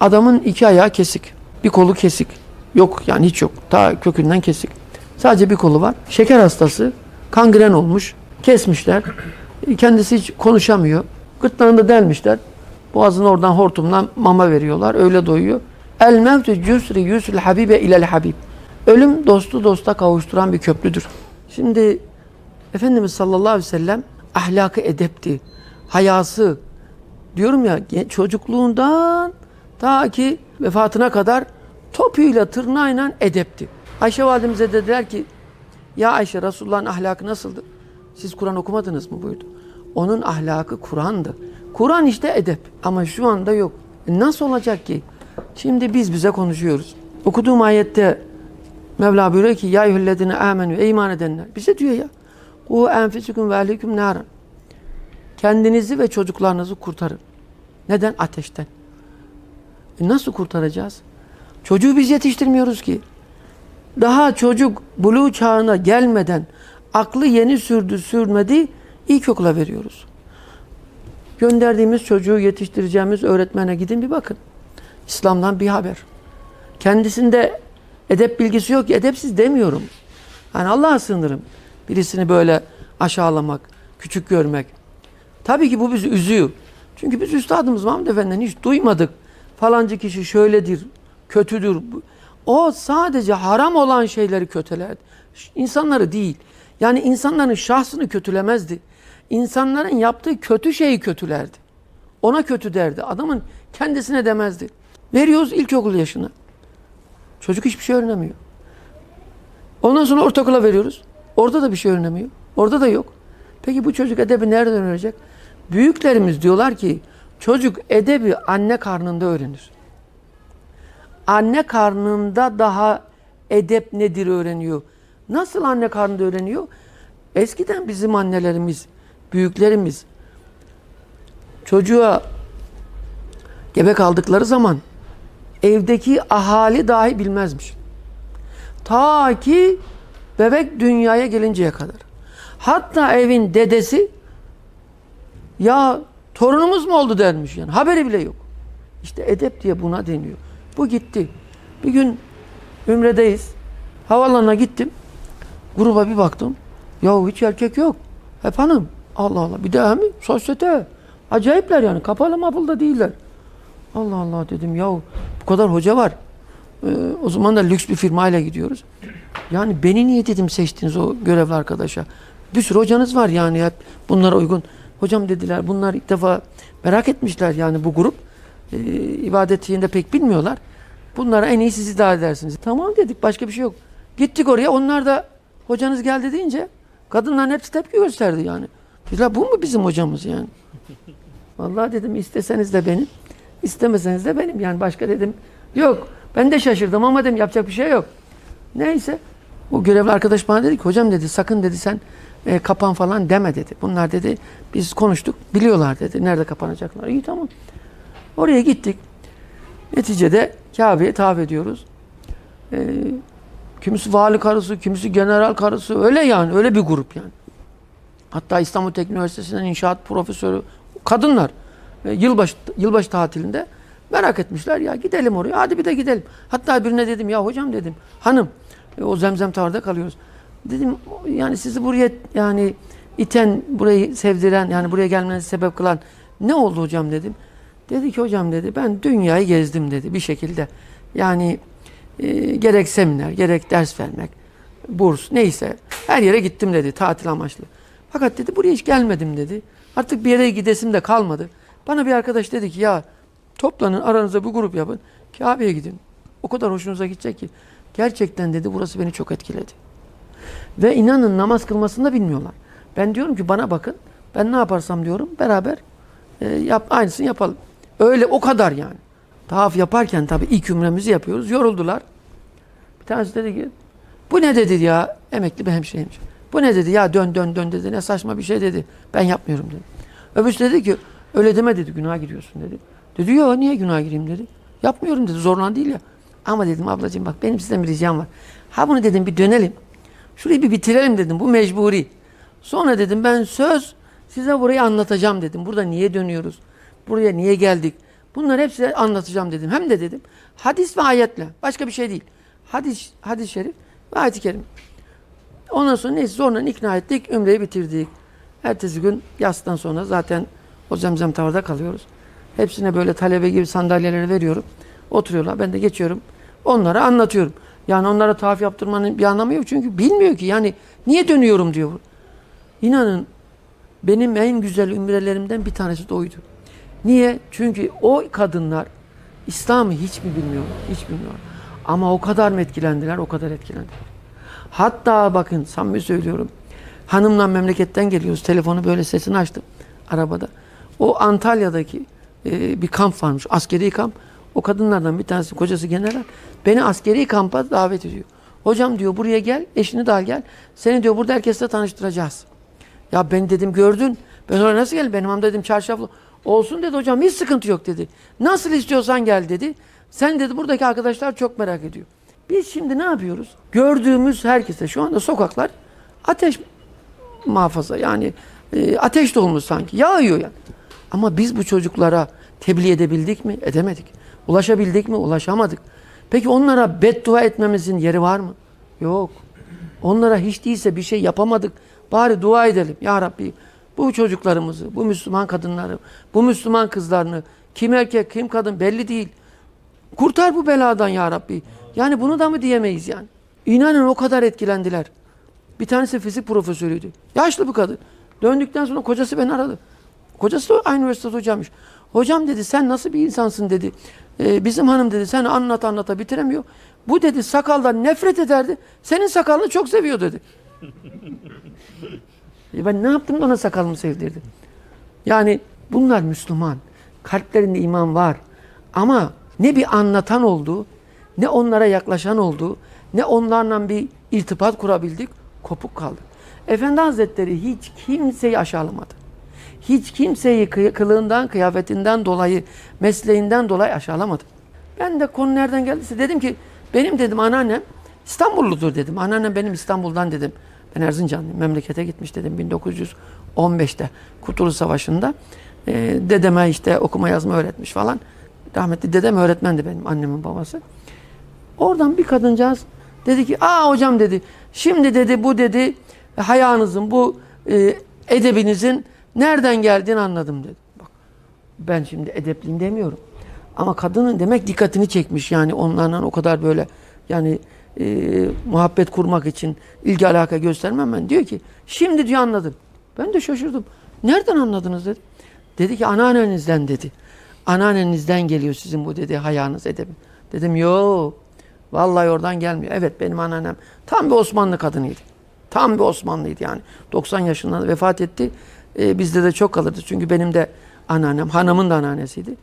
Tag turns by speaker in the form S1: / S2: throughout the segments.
S1: Adamın iki ayağı kesik. Bir kolu kesik. Yok yani hiç yok. Ta kökünden kesik. Sadece bir kolu var. Şeker hastası. Kangren olmuş. Kesmişler. Kendisi hiç konuşamıyor. Gırtlağında delmişler. Boğazına oradan hortumdan mama veriyorlar. Öyle doyuyor. El mevtü cüsri yüsül habibe ilel habib. Ölüm dostu dosta kavuşturan bir köprüdür. Şimdi Efendimiz sallallahu aleyhi ve sellem ahlakı edepti. Hayası. Diyorum ya çocukluğundan ta ki vefatına kadar topuyla tırnağıyla edepti. Ayşe validemize dediler ki ya Ayşe Resulullah'ın ahlakı nasıldı? Siz Kur'an okumadınız mı buyurdu. Onun ahlakı Kur'an'dı. Kur'an işte edep ama şu anda yok. E nasıl olacak ki? Şimdi biz bize konuşuyoruz. Okuduğum ayette Mevla buyuruyor ki ya eyyühellezine amenü ey iman edenler. Bize diyor ya. O enfüsüküm ve ehliküm naran. Kendinizi ve çocuklarınızı kurtarın. Neden? Ateşten. Nasıl kurtaracağız? Çocuğu biz yetiştirmiyoruz ki. Daha çocuk buluğ çağına gelmeden aklı yeni sürdü sürmedi ilkokula veriyoruz. Gönderdiğimiz çocuğu yetiştireceğimiz öğretmene gidin bir bakın. İslam'dan bir haber. Kendisinde edep bilgisi yok ki edepsiz demiyorum. Yani Allah'a sığınırım. Birisini böyle aşağılamak, küçük görmek. Tabii ki bu bizi üzüyor. Çünkü biz Üstadımız Mahmud Efendi'den hiç duymadık. Falancı kişi şöyledir, kötüdür. O sadece haram olan şeyleri kötülerdi. İnsanları değil. Yani insanların şahsını kötülemezdi. İnsanların yaptığı kötü şeyi kötülerdi. Ona kötü derdi. Adamın kendisine demezdi. Veriyoruz ilkokul yaşına. Çocuk hiçbir şey öğrenemiyor. Ondan sonra ortaokula veriyoruz. Orada da bir şey öğrenemiyor. Orada da yok. Peki bu çocuk edebi nereden öğrenecek? Büyüklerimiz diyorlar ki çocuk edebi anne karnında öğrenir. Anne karnında daha edep nedir öğreniyor. Nasıl anne karnında öğreniyor? Eskiden bizim annelerimiz, büyüklerimiz çocuğa gebe kaldıkları zaman evdeki ahali dahi bilmezmiş. Ta ki bebek dünyaya gelinceye kadar. Hatta evin dedesi ya torunumuz mu oldu dermiş yani. Haberi bile yok. İşte edep diye buna deniyor. Bu gitti. Bir gün Ümre'deyiz. Havalarına gittim. Gruba bir baktım. Yahu hiç erkek yok. Hep hanım. Allah Allah. Bir daha mı? Sosyete. Acayipler yani. Kapalı mapıl da değiller. Allah Allah dedim. Yahu bu kadar hoca var. Ee, o zaman da lüks bir firmayla gidiyoruz. Yani beni niye dedim seçtiniz o görevli arkadaşa. Bir sürü hocanız var yani hep bunlara uygun. Hocam dediler bunlar ilk defa merak etmişler yani bu grup. Ee, ibadetinde pek bilmiyorlar. Bunlara en iyi siz idare edersiniz. Tamam dedik başka bir şey yok. Gittik oraya onlar da hocanız geldi deyince kadınların hepsi tepki gösterdi yani. Dediler bu mu bizim hocamız yani? Vallahi dedim isteseniz de benim, istemeseniz de benim. Yani başka dedim yok. Ben de şaşırdım ama dedim yapacak bir şey yok. Neyse. O görevli arkadaş bana dedi ki hocam dedi sakın dedi sen e, kapan falan deme dedi. Bunlar dedi biz konuştuk biliyorlar dedi. Nerede kapanacaklar. İyi tamam. Oraya gittik. Neticede Kabe'ye tavaf ediyoruz. E, kimisi vali karısı, kimisi general karısı öyle yani öyle bir grup yani. Hatta İstanbul Teknik Üniversitesi'nden inşaat profesörü kadınlar e, yılbaşı yılbaşı tatilinde merak etmişler ya gidelim oraya hadi bir de gidelim. Hatta birine dedim ya hocam dedim hanım e, o zemzem tavırda kalıyoruz. Dedim yani sizi buraya yani iten burayı sevdiren yani buraya gelmenizi sebep kılan ne oldu hocam dedim. Dedi ki hocam dedi ben dünyayı gezdim dedi bir şekilde. Yani e, gerek seminer gerek ders vermek burs neyse her yere gittim dedi tatil amaçlı. Fakat dedi buraya hiç gelmedim dedi. Artık bir yere gidesim de kalmadı. Bana bir arkadaş dedi ki ya toplanın aranızda bir grup yapın. Kabe'ye gidin. O kadar hoşunuza gidecek ki. Gerçekten dedi burası beni çok etkiledi. Ve inanın namaz kılmasını da bilmiyorlar. Ben diyorum ki bana bakın. Ben ne yaparsam diyorum beraber e, yap, aynısını yapalım. Öyle o kadar yani. Tavaf yaparken tabii ilk ümremizi yapıyoruz. Yoruldular. Bir tanesi dedi ki bu ne dedi ya emekli bir hemşireymiş. Bu ne dedi ya dön dön dön dedi ne saçma bir şey dedi. Ben yapmıyorum dedi. Öbürsü dedi ki öyle deme dedi günaha giriyorsun dedi. Dedi yok niye günaha gireyim dedi. Yapmıyorum dedi zorlan değil ya. Ama dedim ablacığım bak benim sizden bir ricam var. Ha bunu dedim bir dönelim. Şurayı bir bitirelim dedim bu mecburi. Sonra dedim ben söz size burayı anlatacağım dedim. Burada niye dönüyoruz? Buraya niye geldik? Bunları hepsi anlatacağım dedim. Hem de dedim hadis ve ayetle. Başka bir şey değil. Hadis, hadis-i şerif ve ayet-i kerim. Ondan sonra neyse zorla ikna ettik. Ümreyi bitirdik. Ertesi gün yastan sonra zaten o zemzem tavada kalıyoruz. Hepsine böyle talebe gibi sandalyeleri veriyorum. Oturuyorlar. Ben de geçiyorum. Onlara anlatıyorum. Yani onlara tavaf yaptırmanın bir anlamı yok. Çünkü bilmiyor ki. Yani niye dönüyorum diyor. İnanın benim en güzel ümrelerimden bir tanesi de oydu. Niye? Çünkü o kadınlar İslam'ı hiç mi bilmiyorlar? Hiç bilmiyorlar. Ama o kadar mı etkilendiler? O kadar etkilendiler. Hatta bakın samimi söylüyorum. Hanımla memleketten geliyoruz. Telefonu böyle sesini açtım arabada. O Antalya'daki e, bir kamp varmış. Askeri kamp. O kadınlardan bir tanesi kocası general. Beni askeri kampa davet ediyor. Hocam diyor buraya gel. Eşini de al gel. Seni diyor burada herkesle tanıştıracağız. Ya ben dedim gördün. Ben oraya nasıl geldim? Benim hanım dedim çarşaflı. Olsun dedi hocam hiç sıkıntı yok dedi. Nasıl istiyorsan gel dedi. Sen dedi buradaki arkadaşlar çok merak ediyor. Biz şimdi ne yapıyoruz? Gördüğümüz herkese şu anda sokaklar ateş muhafaza yani e, ateş dolmuş sanki yağıyor yani. Ama biz bu çocuklara tebliğ edebildik mi? Edemedik. Ulaşabildik mi? Ulaşamadık. Peki onlara beddua etmemizin yeri var mı? Yok. Onlara hiç değilse bir şey yapamadık. Bari dua edelim. Ya Rabbi bu çocuklarımızı, bu Müslüman kadınları, bu Müslüman kızlarını kim erkek kim kadın belli değil. Kurtar bu beladan ya Rabbi. Yani bunu da mı diyemeyiz yani? İnanın o kadar etkilendiler. Bir tanesi fizik profesörüydü. Yaşlı bir kadın. Döndükten sonra kocası beni aradı. Kocası da aynı üniversitede hocaymış. Hocam dedi sen nasıl bir insansın dedi. "Ee, bizim hanım dedi sen anlat anlata bitiremiyor. Bu dedi sakaldan nefret ederdi. Senin sakalını çok seviyor dedi. E ben ne yaptım da ona sakalımı sevdirdim. Yani bunlar Müslüman. Kalplerinde iman var. Ama ne bir anlatan oldu, ne onlara yaklaşan oldu, ne onlarla bir irtibat kurabildik, kopuk kaldık. Efendi Hazretleri hiç kimseyi aşağılamadı. Hiç kimseyi kılığından, kıyafetinden dolayı, mesleğinden dolayı aşağılamadı. Ben de konu nereden geldiyse dedim ki benim dedim anneannem İstanbulludur dedim. Anneannem benim İstanbul'dan dedim. Ben Erzincanlıyım. Memlekete gitmiş dedim 1915'te Kurtuluş Savaşı'nda. Ee, dedeme işte okuma yazma öğretmiş falan. Rahmetli dedem öğretmendi benim annemin babası. Oradan bir kadıncağız dedi ki aa hocam dedi şimdi dedi bu dedi hayanızın bu e, edebinizin nereden geldiğini anladım dedi. Bak ben şimdi edepliyim demiyorum. Ama kadının demek dikkatini çekmiş yani onlarla o kadar böyle yani e, muhabbet kurmak için ilgi alaka göstermem ben. Diyor ki şimdi diyor anladım. Ben de şaşırdım. Nereden anladınız dedi. Dedi ki anneannenizden dedi. Anneannenizden geliyor sizin bu dedi hayanız edebin. Dedim yok. Vallahi oradan gelmiyor. Evet benim anneannem tam bir Osmanlı kadınıydı. Tam bir Osmanlıydı yani. 90 yaşında vefat etti. Ee, bizde de çok kalırdı. Çünkü benim de anneannem, hanımın da anneannesiydi.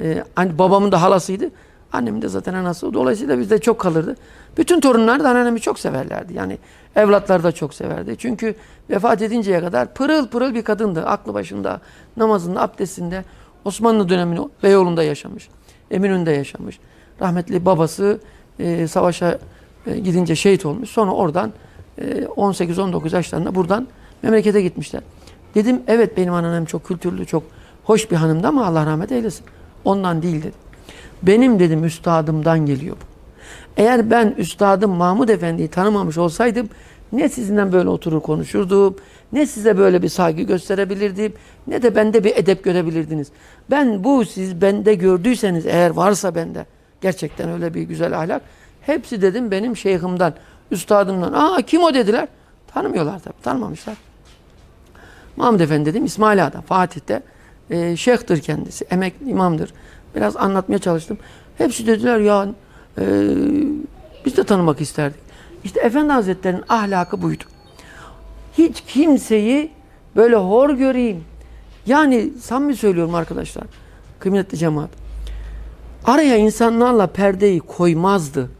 S1: Ee, hani babamın da halasıydı. Annemin de zaten anası. Dolayısıyla bizde çok kalırdı. Bütün torunlar da anneannemi çok severlerdi. Yani evlatlar da çok severdi. Çünkü vefat edinceye kadar pırıl pırıl bir kadındı. Aklı başında, namazında, abdestinde. Osmanlı dönemini Beyoğlu'nda yaşamış. Eminönü'nde yaşamış. Rahmetli babası e, savaşa e, gidince şehit olmuş. Sonra oradan e, 18-19 yaşlarında buradan memlekete gitmişler. Dedim evet benim anneannem çok kültürlü, çok hoş bir hanımdı ama Allah rahmet eylesin. Ondan değil dedim. Benim dedim üstadımdan geliyor bu. Eğer ben üstadım Mahmud Efendi'yi tanımamış olsaydım ne sizinle böyle oturur konuşurdum, ne size böyle bir saygı gösterebilirdim, ne de bende bir edep görebilirdiniz. Ben bu siz bende gördüyseniz eğer varsa bende gerçekten öyle bir güzel ahlak, hepsi dedim benim şeyhimden, üstadımdan. Aa kim o dediler. Tanımıyorlar tabii, tanımamışlar. Mahmud Efendi dedim İsmail Ağa'da, Fatih'te e, şeyhtir kendisi, emekli imamdır. Biraz anlatmaya çalıştım. Hepsi dediler ya e, biz de tanımak isterdik. İşte Efendi Hazretleri'nin ahlakı buydu. Hiç kimseyi böyle hor göreyim. Yani samimi söylüyorum arkadaşlar. Kıymetli cemaat. Araya insanlarla perdeyi koymazdı.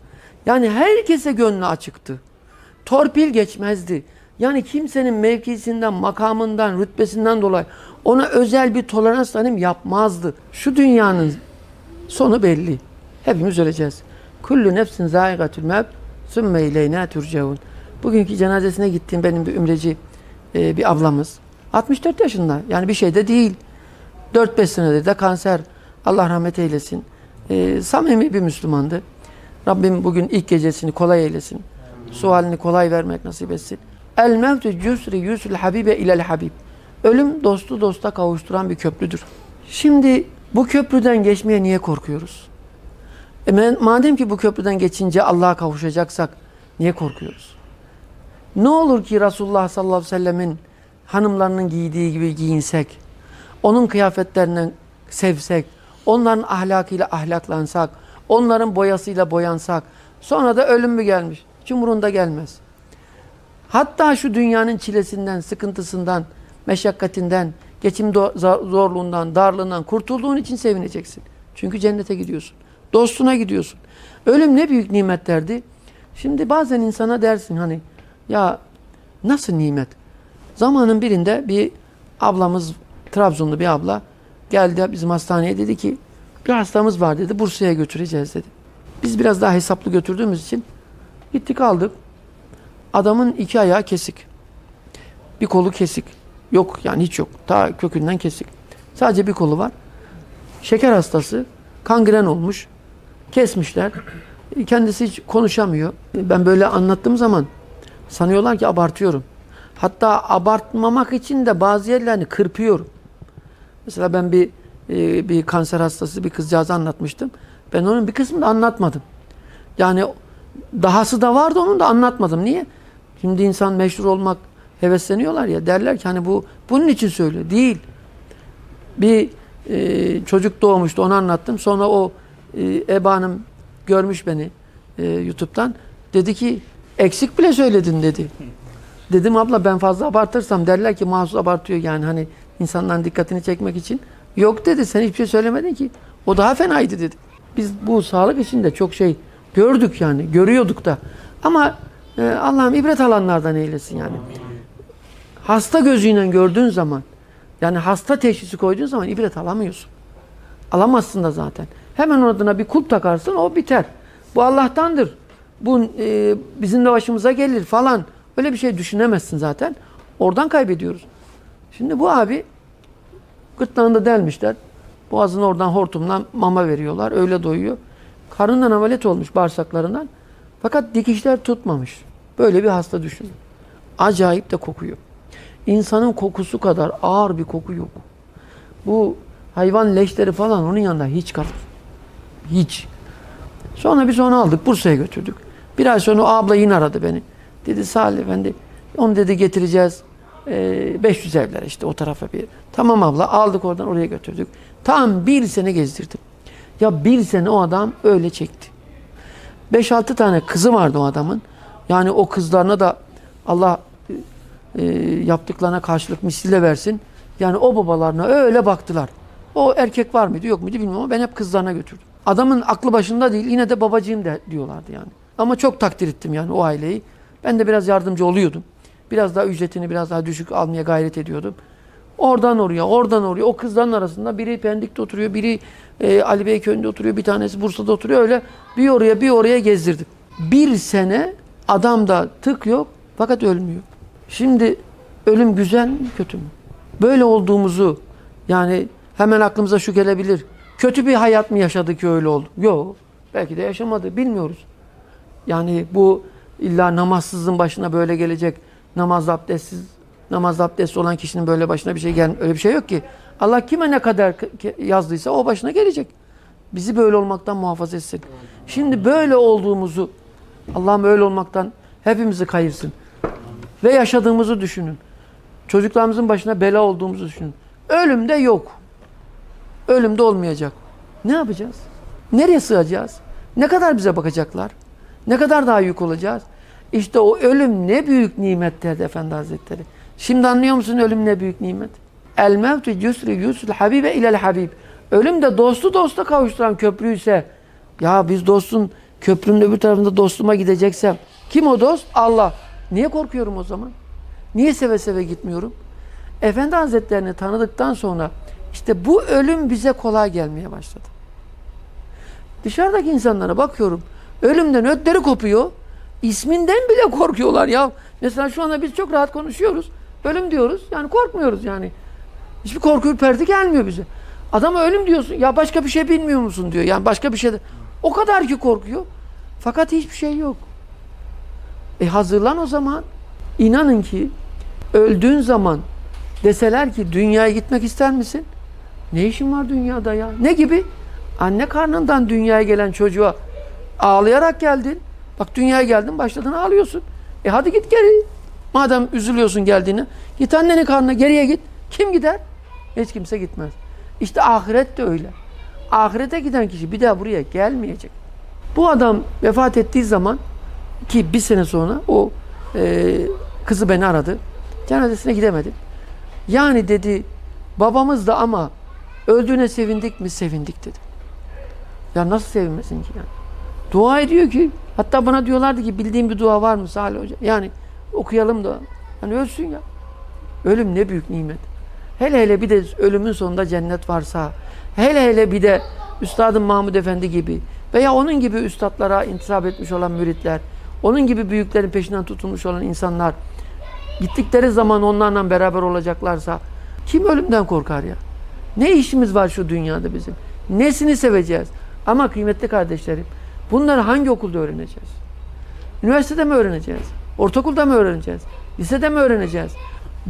S1: Yani herkese gönlü açıktı. Torpil geçmezdi. Yani kimsenin mevkisinden, makamından, rütbesinden dolayı ona özel bir tolerans tanım yapmazdı. Şu dünyanın sonu belli. Hepimiz öleceğiz. Kullu nefsin zaigatül mevt sümme ileyna turcaun. Bugünkü cenazesine gittiğim benim bir ümreci e, bir ablamız. 64 yaşında. Yani bir şey de değil. 4-5 senedir de kanser Allah rahmet eylesin. Ee, samimi bir Müslümandı. Rabbim bugün ilk gecesini kolay eylesin. Sualini kolay vermek nasip etsin. El mevtü cüsri yüsül habibe ilel habib. Ölüm dostu dosta kavuşturan bir köprüdür. Şimdi bu köprüden geçmeye niye korkuyoruz? E ma- madem ki bu köprüden geçince Allah'a kavuşacaksak niye korkuyoruz? Ne olur ki Resulullah sallallahu aleyhi ve sellemin hanımlarının giydiği gibi giyinsek, onun kıyafetlerinden sevsek, onların ahlakıyla ahlaklansak, onların boyasıyla boyansak, sonra da ölüm mü gelmiş? Cumhurunda gelmez. Hatta şu dünyanın çilesinden, sıkıntısından, meşakkatinden, geçim zorluğundan, darlığından kurtulduğun için sevineceksin. Çünkü cennete gidiyorsun. Dostuna gidiyorsun. Ölüm ne büyük nimetlerdi. Şimdi bazen insana dersin hani ya nasıl nimet? Zamanın birinde bir ablamız Trabzonlu bir abla geldi bizim hastaneye dedi ki bir hastamız var dedi Bursa'ya götüreceğiz dedi. Biz biraz daha hesaplı götürdüğümüz için gittik aldık. Adamın iki ayağı kesik. Bir kolu kesik. Yok yani hiç yok. Ta kökünden kesik. Sadece bir kolu var. Şeker hastası. Kangren olmuş. Kesmişler. Kendisi hiç konuşamıyor. Ben böyle anlattığım zaman sanıyorlar ki abartıyorum. Hatta abartmamak için de bazı yerlerini kırpıyorum. Mesela ben bir e, bir kanser hastası bir kızcağızı anlatmıştım. Ben onun bir kısmını anlatmadım. Yani dahası da vardı onun da anlatmadım. Niye? Şimdi insan meşhur olmak hevesleniyorlar ya derler ki hani bu bunun için söylüyor. Değil. Bir e, çocuk doğmuştu onu anlattım. Sonra o e, Eba Hanım görmüş beni e, YouTube'dan. Dedi ki eksik bile söyledin dedi. Dedim abla ben fazla abartırsam derler ki mahsus abartıyor yani hani insanların dikkatini çekmek için. Yok dedi sen hiçbir şey söylemedin ki. O daha fenaydı dedi. Biz bu sağlık içinde çok şey gördük yani görüyorduk da. Ama e, Allah'ım ibret alanlardan eylesin yani. Hasta gözüyle gördüğün zaman yani hasta teşhisi koyduğun zaman ibret alamıyorsun. Alamazsın da zaten. Hemen adına bir kulp takarsın o biter. Bu Allah'tandır. Bu e, bizim de başımıza gelir falan. Öyle bir şey düşünemezsin zaten. Oradan kaybediyoruz. Şimdi bu abi gırtlağında delmişler. Boğazına oradan hortumdan mama veriyorlar. Öyle doyuyor. Karnından ameliyat olmuş bağırsaklarından. Fakat dikişler tutmamış. Böyle bir hasta düşün. Acayip de kokuyor. İnsanın kokusu kadar ağır bir koku yok. Bu hayvan leşleri falan onun yanında hiç kalır. Hiç. Sonra biz onu aldık Bursa'ya götürdük. Bir ay sonra abla yine aradı beni. Dedi Salih Efendi onu dedi getireceğiz. Ee, 500 evler işte o tarafa bir. Tamam abla aldık oradan oraya götürdük. Tam bir sene gezdirdim. Ya bir sene o adam öyle çekti. 5-6 tane kızı vardı o adamın. Yani o kızlarına da Allah e, yaptıklarına karşılık misliyle versin. Yani o babalarına öyle baktılar. O erkek var mıydı yok muydu bilmiyorum ama ben hep kızlarına götürdüm. Adamın aklı başında değil yine de babacığım de diyorlardı yani. Ama çok takdir ettim yani o aileyi. Ben de biraz yardımcı oluyordum. Biraz daha ücretini biraz daha düşük almaya gayret ediyordum. Oradan oraya, oradan oraya. O kızların arasında biri Pendik'te oturuyor, biri e, Ali Beyköy'ünde oturuyor, bir tanesi Bursa'da oturuyor. Öyle bir oraya bir oraya gezdirdim. Bir sene adamda tık yok fakat ölmüyor. Şimdi ölüm güzel mi kötü mü? Böyle olduğumuzu yani hemen aklımıza şu gelebilir. Kötü bir hayat mı yaşadı ki öyle oldu? Yok. Belki de yaşamadı. Bilmiyoruz. Yani bu illa namazsızın başına böyle gelecek. Namaz abdestsiz, namaz abdestli olan kişinin böyle başına bir şey gel öyle bir şey yok ki. Allah kime ne kadar yazdıysa o başına gelecek. Bizi böyle olmaktan muhafaza etsin. Şimdi böyle olduğumuzu Allah'ım öyle olmaktan hepimizi kayırsın. Ve yaşadığımızı düşünün. Çocuklarımızın başına bela olduğumuzu düşünün. Ölüm de yok. Ölüm de olmayacak. Ne yapacağız? Nereye sığacağız? Ne kadar bize bakacaklar? Ne kadar daha yük olacağız? İşte o ölüm ne büyük nimet derdi Efendi Hazretleri. Şimdi anlıyor musun ölüm ne büyük nimet? El mevtu yusri yusul habibe ilel habib. Ölüm de dostu dosta kavuşturan köprüyse ya biz dostun köprünün öbür tarafında dostuma gideceksem kim o dost? Allah. Niye korkuyorum o zaman? Niye seve seve gitmiyorum? Efendi Hazretlerini tanıdıktan sonra işte bu ölüm bize kolay gelmeye başladı. Dışarıdaki insanlara bakıyorum. Ölümden ötleri kopuyor. İsminden bile korkuyorlar ya. Mesela şu anda biz çok rahat konuşuyoruz. Ölüm diyoruz. Yani korkmuyoruz yani. Hiçbir korku ürperti gelmiyor bize. Adama ölüm diyorsun. Ya başka bir şey bilmiyor musun diyor. Yani başka bir şey de. O kadar ki korkuyor. Fakat hiçbir şey yok. E hazırlan o zaman. İnanın ki öldüğün zaman deseler ki dünyaya gitmek ister misin? Ne işin var dünyada ya? Ne gibi? Anne karnından dünyaya gelen çocuğa ağlayarak geldin. Bak dünyaya geldin başladın ağlıyorsun. E hadi git geri. Madem üzülüyorsun geldiğini. Git annenin karnına geriye git. Kim gider? Hiç kimse gitmez. İşte ahiret de öyle. Ahirete giden kişi bir daha buraya gelmeyecek. Bu adam vefat ettiği zaman ki bir sene sonra o e, kızı beni aradı. Cenazesine gidemedim. Yani dedi babamız da ama öldüğüne sevindik mi sevindik dedi. Ya nasıl sevinmesin ki yani? Dua ediyor ki hatta bana diyorlardı ki bildiğin bir dua var mı Salih Hoca? Yani okuyalım da hani ölsün ya. Ölüm ne büyük nimet. Hele hele bir de ölümün sonunda cennet varsa, hele hele bir de Üstadım Mahmud Efendi gibi veya onun gibi üstadlara intisap etmiş olan müritler, onun gibi büyüklerin peşinden tutulmuş olan insanlar gittikleri zaman onlarla beraber olacaklarsa kim ölümden korkar ya? Ne işimiz var şu dünyada bizim? Nesini seveceğiz? Ama kıymetli kardeşlerim, bunları hangi okulda öğreneceğiz? Üniversitede mi öğreneceğiz? Ortaokulda mı öğreneceğiz? Lisede mi öğreneceğiz?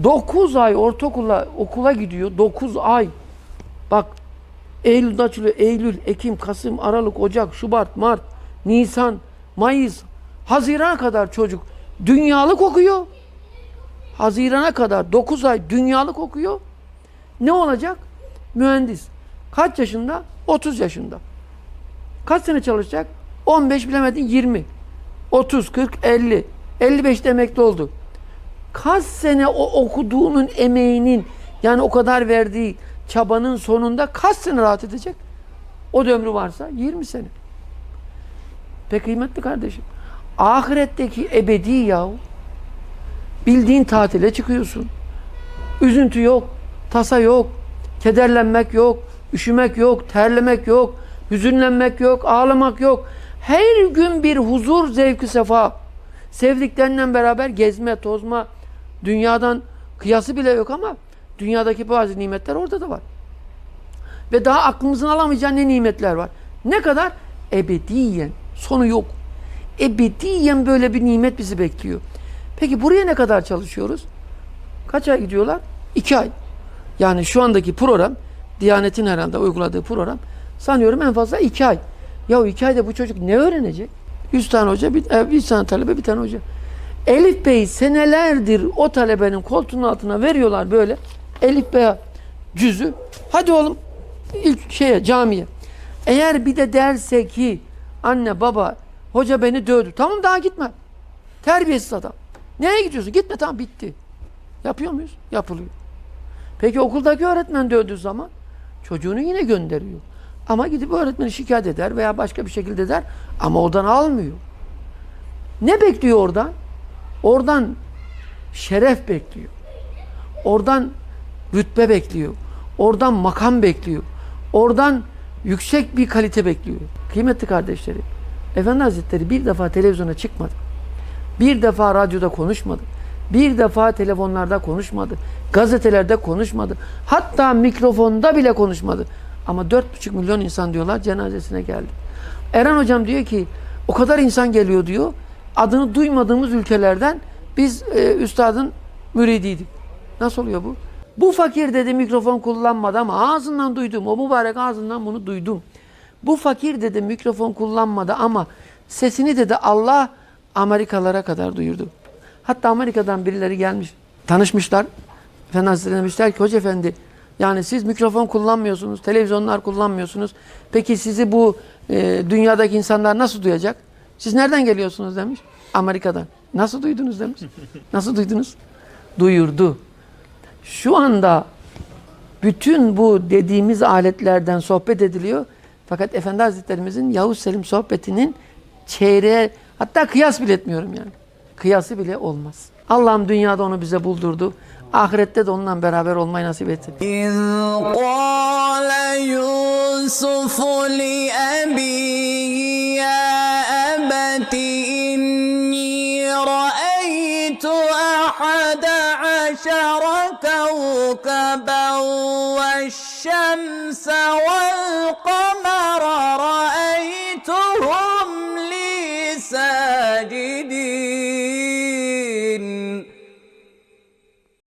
S1: 9 ay ortaokula okula gidiyor. 9 ay. Bak Eylül'de açılıyor. Eylül, Ekim, Kasım, Aralık, Ocak, Şubat, Mart, Nisan, Mayıs, Haziran'a kadar çocuk dünyalık okuyor. Haziran'a kadar 9 ay dünyalık okuyor. Ne olacak? Mühendis. Kaç yaşında? 30 yaşında. Kaç sene çalışacak? 15 bilemedin 20. 30, 40, 50. 55 emekli oldu. Kaç sene o okuduğunun emeğinin yani o kadar verdiği çabanın sonunda kaç sene rahat edecek? O da ömrü varsa 20 sene. Peki kıymetli kardeşim. Ahiretteki ebedi yahu. Bildiğin tatile çıkıyorsun. Üzüntü yok, tasa yok, kederlenmek yok, üşümek yok, terlemek yok, hüzünlenmek yok, ağlamak yok. Her gün bir huzur, zevki, sefa. Sevdiklerinden beraber gezme, tozma. Dünyadan kıyası bile yok ama dünyadaki bazı nimetler orada da var. Ve daha aklımızın alamayacağı ne nimetler var. Ne kadar? Ebediyen. Sonu yok. Ebediyen böyle bir nimet bizi bekliyor. Peki buraya ne kadar çalışıyoruz? Kaç ay gidiyorlar? İki ay. Yani şu andaki program, Diyanet'in herhalde uyguladığı program sanıyorum en fazla iki ay. Ya iki ayda bu çocuk ne öğrenecek? Yüz tane hoca, bir, e, bir tane talebe, bir tane hoca. Elif Bey senelerdir o talebenin koltuğunun altına veriyorlar böyle. Elif Bey cüzü. Hadi oğlum ilk şeye camiye. Eğer bir de derse ki anne baba hoca beni dövdü. Tamam daha gitme. Terbiyesiz adam. Nereye gidiyorsun? Gitme tamam bitti. Yapıyor muyuz? Yapılıyor. Peki okuldaki öğretmen dövdüğü zaman çocuğunu yine gönderiyor. Ama gidip öğretmeni şikayet eder veya başka bir şekilde der ama oradan almıyor. Ne bekliyor oradan? Oradan şeref bekliyor. Oradan rütbe bekliyor. Oradan makam bekliyor. Oradan yüksek bir kalite bekliyor. Kıymetli kardeşlerim, Efendi Hazretleri bir defa televizyona çıkmadı. Bir defa radyoda konuşmadı. Bir defa telefonlarda konuşmadı. Gazetelerde konuşmadı. Hatta mikrofonda bile konuşmadı. Ama 4,5 milyon insan diyorlar cenazesine geldi. Eren hocam diyor ki o kadar insan geliyor diyor. Adını duymadığımız ülkelerden biz e, üstadın müridiydik. Nasıl oluyor bu? Bu fakir dedi mikrofon kullanmadı ama ağzından duydum. O mübarek ağzından bunu duydum. Bu fakir dedi mikrofon kullanmadı ama sesini dedi Allah Amerikalara kadar duyurdu. Hatta Amerika'dan birileri gelmiş. Tanışmışlar. Efendi demişler ki Hoca Efendi yani siz mikrofon kullanmıyorsunuz, televizyonlar kullanmıyorsunuz. Peki sizi bu e, dünyadaki insanlar nasıl duyacak? Siz nereden geliyorsunuz demiş. Amerika'dan. Nasıl duydunuz demiş. Nasıl duydunuz? Duyurdu. Şu anda bütün bu dediğimiz aletlerden sohbet ediliyor. Fakat Efendi Hazretlerimizin Yavuz Selim sohbetinin çeyreğe hatta kıyas bile etmiyorum yani. Kıyası bile olmaz. Allah'ım dünyada onu bize buldurdu. Ahirette de onunla beraber olmayı nasip etsin.
S2: İz qâle Yusufu li ebihi ya ebeti inni ra'eytu ahada aşara kevkeben ve şemse ve